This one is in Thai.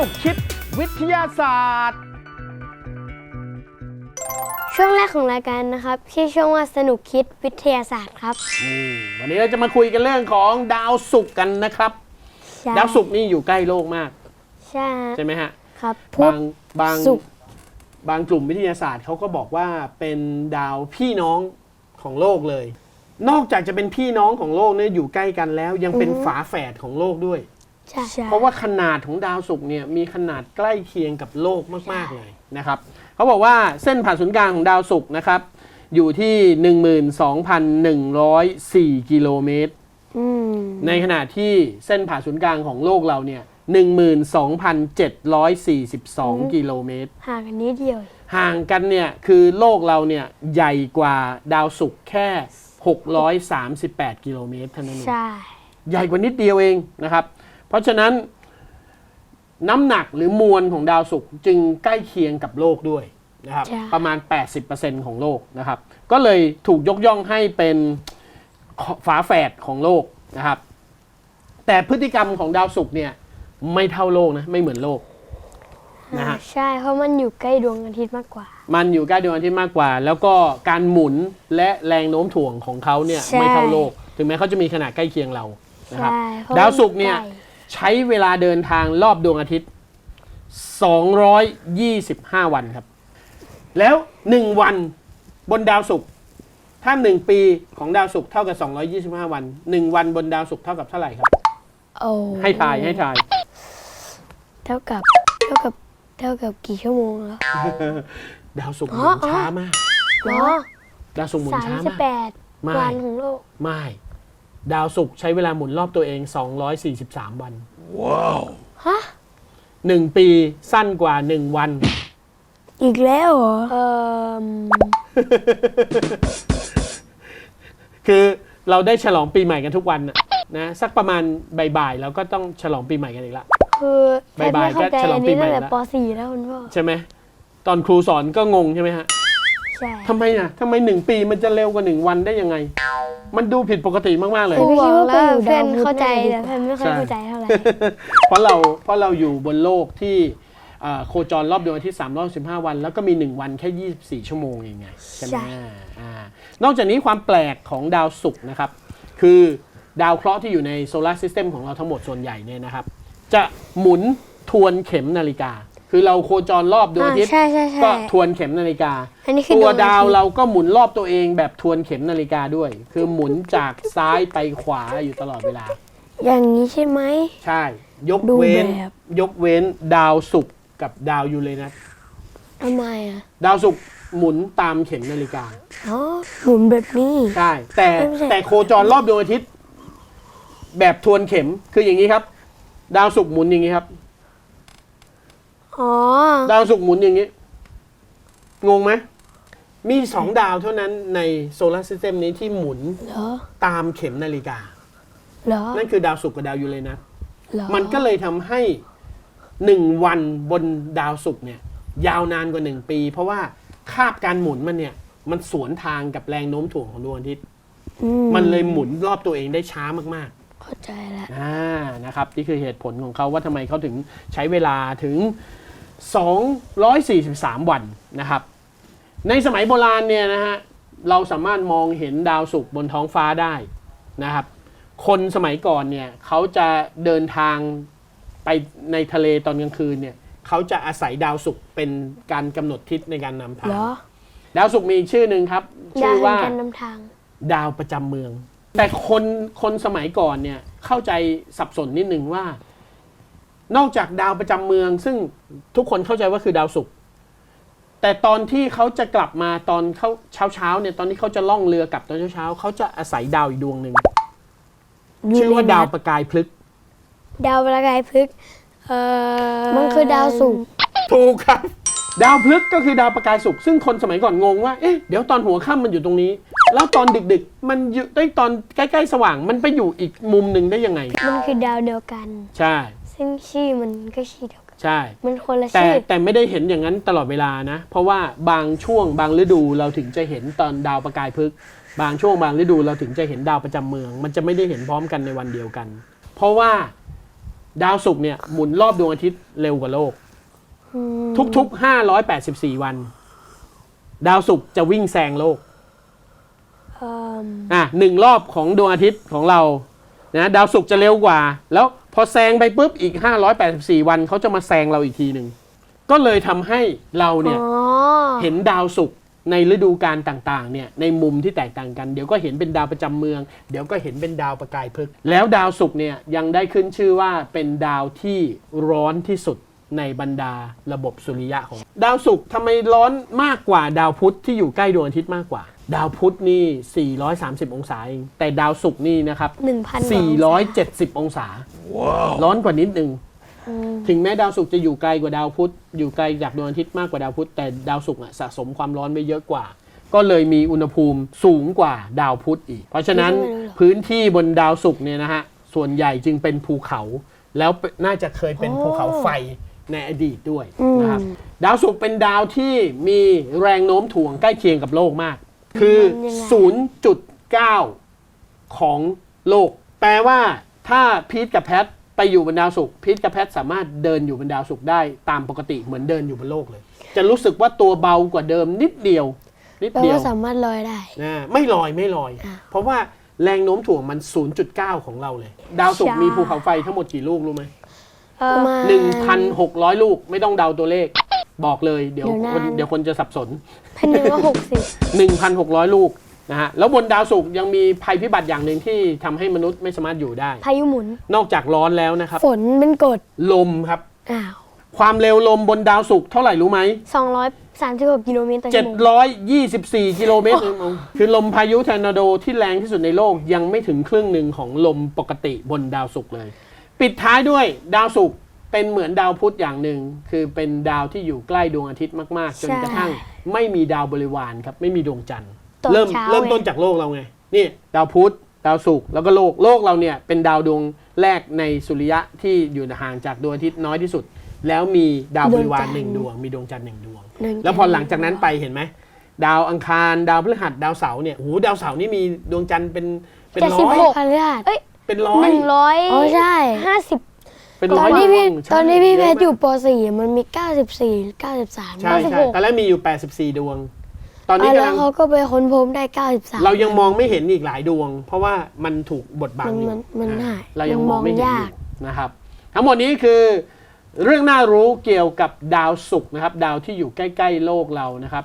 นุกคิดวิทยาศาสตร์ ช่วงแรกของรายการนะครับที่ช่วงว่าสนุกคิดวิทยาศาสตร์ครับอืมวันนี้เราจะมาคุยกันเรื่องของดาวศุกร์กันนะครับ ใช่ดาวศุกร์นี่อยู่ใกล้โลกมาก ใช่ใช่ไหมฮะ ครับพุธ บางบางศุกร์ บางกลุ่มวิทยาศาสตร์เขาก็บอกว่าเป็นดาวพี่น้องของโลกเลย นอกจากจะเป็นพี่น้องของโลกเนี่ยอยู่ใกล้กันแล้ว ยังเป็นฝาแฝดของโลกด้วย ใช่เพราะว่าขนาดของดาวศุกร์เนี่ยมีขนาดใกล้เคียงกับโลกมาก ๆ เลยนะครับเขาบอกว่าเส้นผ่านศูนย์กลางของดาวศุกร์นะครับ อยู่ที่ 12,104 กิโลเมตรอืมในขณะที่เส้นผ่านศูนย์กลางของโลกเราเนี่ย12,742 กิโลเมตร ห่างกันนิดเดียวเองห่างกันเนี่ย คือโลกเราเนี่ย ใหญ่กว่าดาวศุกร์แค่ 638 กิโลเมตรเท่านั้นเองใช่ ใหญ่กว่านิดเดียวเองนะครับ เพราะฉะนั้นน้ำหนักหรือมวลของดาวศุกร์จึงใกล้เคียงกับโลกด้วยนะครับประมาณ 80%ของโลกนะครับ ก็เลยถูกยกย่องให้เป็นฝาแฝดของโลกนะครับ แต่พฤติกรรมของดาวศุกร์เนี่ยไม่เท่าโลกนะไม่เหมือนโลก นะฮะอ่าใช่ เพราะมันอยู่ใกล้ดวงอาทิตย์มากกว่า มันอยู่ใกล้ดวงอาทิตย์มากกว่า แล้วก็การหมุนและแรงโน้มถ่วงของเขาเนี่ยใช่ ไม่เท่าโลก ถึงแม้เขาจะมีขนาดใกล้เคียงเรานะครับ ใช่เพระดาวศุกร์เนี่ยใกล้ ใช้เวลาเดินทางรอบดวงอาทิตย์ 225 วันครับ แล้ว 1 วันบนดาวศุกร์ถ้า 1 ปีของดาวศุกร์เท่ากับ 225 วัน 1 วันบนดาวศุกร์เท่ากับเท่าไหร่ครับ โอ้ให้ทายให้ทาย เท่ากับเท่ากับเท่ากับกี่ชั่วโมงแล้ว ดาวศุกร์หอ๋มุอนช้ามากเนาะดาวศุกร์หมุนสามช้าสิบมากแปดไม่วันของโลก ไม่ ดาวศุกร์ใช้เวลาหมุนรอบตัวเอง 243 วันฮะหนึ่งปีสั้นกว่า 1 วัน อีกแล้วเหรอ เออคือเราได้ฉลองปีใหม่กันทุกวันน่ะนะสักประมาณบ่ายๆเราก็ต้องฉลองปีใหม่กันอีกละ คือแพทย์บ่ายไม่ๆเข้าใจก็ฉลออังนปีนี้ใหม่ตั้งแต่แล้วป .4 แล้วคุณพ่อ ใช่ไหมตอนครูสอนก็งงใช่ไหมฮะใช่ทำไมอะทำไมหนึ่งปีมันจะเร็วกว่าหนึ่งวันได้ยังไง มันดูผิดปกติมาก ๆ เลย ครูบอกแล้วอยู่เพื่อนดาวพุธเข้าใจน่าจะดีแต่กว่าเพื่อนไม่ค่อยเข้าใจเท่าไหร่ เพราะเราเพราะเราอยู่บนโลกที่เอ่อโคจรรอบดวงอาทิตย์315วัน แล้วก็มี 1 วันแค่ 24 ชั่วโมงเองไงใช่ไหมใช่ อ่านอกจากนี้ความแปลกของดาวศุกร์นะครับ คือดาวเคราะห์ที่อยู่ในโซลาร์ซิสเต็มของเราทั้งหมดส่วนใหญ่เนี่ยนะครับ จะหมุนทวนเข็มนาฬิกา คือเราโคจรรอบดวงอาทิตย์ใช่ใช่ใช่ก็ทวนเข็มนาฬิกา อันนี้คือตัวดวงอาทิตย์ดาวเราก็หมุนรอบตัวเองแบบทวนเข็มนาฬิกาด้วย คือหมุนจากซ้ายไปขวาอยู่ตลอดเวลา อย่างนี้ใช่ไหม ใช่ ยกดูเว้นแบบ ยกเว้นดาวศุกร์กับดาวยูเรนัสทำไมอะดาวศุกร์หมุนตามเข็มนาฬิกา อ๋อหมุนแบบนี้ ใช่ แต่ไม่ใช่ แต่โคจรรอบดวงอาทิตย์ แบบทวนเข็มคืออย่างนี้ครับ ดาวศุกร์หมุนอย่างนี้ครับ อ๋อ ดาวศุกร์หมุนอย่างนี้ งงไหม มีสองดาวเท่านั้นในโซลาร์ซิสเต็มนี้ที่หมุนเหรอ ตามเข็มนาฬิกา เหรอนั่นคือดาวศุกร์กับดาวยูเรนัส เหรอมันก็เลยทำให้หนึ่งวันบนดาวศุกร์เนี่ย ยาวนานกว่าหนึ่งปี เพราะว่าคาบการหมุนมันเนี่ย มันสวนทางกับแรงโน้มถ่วงของดวงอาทิตย์อืมันเลยหมุนรอบตัวเองได้ช้ามากเข้าใจแล้วๆอ่านะครับนี่คือเหตุผลของเขาว่าทำไมเขาถึงใช้เวลาถึง 243 วันนะครับ ในสมัยโบราณเนี่ยนะฮะเราสามารถมองเห็นดาวศุกร์บนท้องฟ้าได้นะครับ คนสมัยก่อนเนี่ยเขาจะเดินทางไปในทะเลตอนกลางคืนเนี่ยเขาจะอาศัยดาวศุกร์เป็นการกำหนดทิศในการนำทางเหรอดาวศุกร์มีอีกชื่อหนึ่งครับ ดาชื่วอแห่งว่าการนำทาง ดาวประจำเมือง แต่คนคนสมัยก่อนเนี่ยเข้าใจสับสนนิดนึงว่า นอกจากดาวประจำเมือง ซึ่งทุกคนเข้าใจว่าคือดาวศุกร์แต่ตอนที่เขาจะกลับมาตอนเขาเช้าเช้าๆเนี่ยตอนที่เขาจะล่องเรือกลับตอนเช้าเช้าๆเขาจะอาศัยดาวอีกดวงหนึ่งชื่อว่าดาวประกายพลึกษ์ดาวประกายพฤกษ์เอ่อมันคือดาวศุกร์ถูกครับ ดาวพฤกษ์ก็คือดาวประกายศุกร์ซึ่งคนสมัยก่อนงงว่าเอ๊ะเดี๋ยวตอนหัวค่ำมันอยู่ตรงนี้ แล้วตอนดึกๆ มันอยู่ได้ตอนใกล้ๆสว่างมันไปอยู่อีกมุมหนึ่งได้ยังไงมันคือดาวเดียวกัน ใช่ ซึ่งชื่อมันก็ชื่อเดียวกันใช่ มันคนละแต่ชื่อแต่ไม่ได้เห็นอย่างนั้นตลอดเวลานะ เพราะว่าบางช่วงบางฤดูเราถึงจะเห็นตอนดาวประกายพฤกษ์บางช่วงบางฤดูเราถึงจะเห็นดาวประจำเมือง มันจะไม่ได้เห็นพร้อมกันในวันเดียวกัน เพราะว่าดาวศุกร์เนี่ยหมุนรอบดวงอาทิตย์เร็วกว่าโลก อืมทุกๆ 584 วัน ดาวศุกร์จะวิ่งแซงโลก เอิ่มอะหนึ่งรอบของดวงอาทิตย์ของเรา นะดาวศุกร์จะเร็วกว่า แล้วพอแซงไปปุ๊บอีก 584 วันเขาจะมาแซงเราอีกทีหนึ่งก็เลยทำให้เราเนี่ยอ๋อเห็นดาวศุกร์ในฤดูกาลต่างๆเนี่ยในมุมที่แตกต่างกัน เดี๋ยวก็เห็นเป็นดาวประจำเมือง เดี๋ยวก็เห็นเป็นดาวประกายพฤกษ์แล้วดาวศุกร์เนี่ยยังได้ขึ้นชื่อว่าเป็นดาวที่ร้อนที่สุด ในบรรดาระบบสุริยะของ ดาวศุกร์ทำไมร้อนมากกว่าดาวพุธที่อยู่ใกล้ดวงอาทิตย์มากกว่า ดาวพุธนี่ 430 องศาเองแต่ดาวศุกร์นี่นะครับหนึ่งพัน470 องศา ร้อนกว่านิดนึง ถึงแม้ดาวศุกร์จะอยู่ไกลกว่าดาวพุธอยู่ไกลจากดวงอาทิตย์มากกว่าดาวพุธแต่ดาวศุกร์อะสะสมความร้อนไว้เยอะกว่า ก็เลยมีอุณหภูมิสูงกว่าดาวพุธอีก เพราะฉะนั้นพื้นที่บนดาวศุกร์เนี่ยนะฮะส่วนใหญ่จึงเป็นภูเขา แล้วน่าจะเคยเป็นภูเขาไฟ ในอดีตด้วยนะครับดาวศุกร์เป็นดาวที่มีแรงโน้มถ่วงใกล้เคียงกับโลกมาก คือ 0.9 ของโลก แปลว่าถ้าพีทกับแพทไปอยู่บนดาวศุกร์พีทกับแพทสามารถเดินอยู่บนดาวศุกร์ได้ตามปกติเหมือนเดินอยู่บนโลกเลย จะรู้สึกว่าตัวเบากว่าเดิมนิดเดียว นิดแปลเดียวว่าสามารถลอยได้นะไม่ลอยไม่ลอยอะเพราะว่าแรงโน้มถ่วงมัน 0.9 ของเราเลย ดาวศุกร์ใช่มีภูเขาไฟทั้งหมดกี่ลูกรู้ไหม ประมาณ1,600 ลูกไม่ต้องเดาตัวเลข บอกเลยเดี๋ยวเดี๋ยวนะคนเดี๋ยวคนจะสับสน พันหนึ่งว่าหกสิบ 1,600 ลูกนะฮะแล้วบนดาวศุกร์ยังมีภัยพิบัติอย่างหนึ่งที่ทำให้มนุษย์ไม่สามารถอยู่ได้ พายุหมุน นอกจากร้อนแล้วนะครับ ฝนเป็นกรดลมครับ อ้าวความเร็วลมบนดาวศุกร์เท่าไหร่รู้ไหม สองร้อยสามสิบหกกิโลเมตรต่อชั่วโมง724 กิโลเมตรคือลมพายุทอร์นาโดที่แรงที่สุดในโลกยังไม่ถึงครึ่งหนึ่งของลมปกติบนดาวศุกร์เลย ปิดท้ายด้วยดาวศุกร์เป็นเหมือนดาวพุธอย่างหนึ่งคือเป็นดาวที่อยู่ใกล้ดวงอาทิตย์มากๆ จนกระทั่งไม่มีดาวบริวารครับ ไม่มีดวงจันทร์ตอนเริ่มเช้าเริ่มต้นไงจากโลกเราไง นี่ ดาวพุธดาวศุกร์แล้วก็โลกโลกเราเนี่ยเป็นดาวดวงแรกในสุริยะที่อยู่ห่างจากดวงอาทิตย์น้อยที่สุด แล้วมีดาวบริวารหนึ่งดวง มีดวงจันทร์หนึ่งดวงหนึ่งแล้วพอหลังจากนั้นไปเห็นไหมดาวอังคาร ดาวพฤหัสดาวเสาร์เนี่ยโอ้โหดาวเสาร์นี่มีดวงจันทร์เป็นเป็นเจ็ดร้สิบอย หกพันธาตุเอ้ย เป็นร้อหยนึ่งร้อยอ๋อใช่ ห้าสิบเป็นตร้ออนยที่พี่ดวงตอนที่พี่เพชรเะมากอยู่ป .4 อะมันมี 94 93ใช่ใช่ตอนแรกมีอยู่ 84 ดวง ตอนอะนี้แล้วกำลังเขาก็ไปค้นพบได้ 93 เรายังมองไม่เห็นอีกหลายดวง เพราะว่ามันถูกบดบังอยู่มันมันมันอะหายเรายังมองไม่เห็นมันมองอยากยู่นะครับ ทั้งหมดนี้คือเรื่องน่ารู้เกี่ยวกับดาวศุกร์นะครับ ดาวที่อยู่ใกล้ ๆ โลกเรานะครับ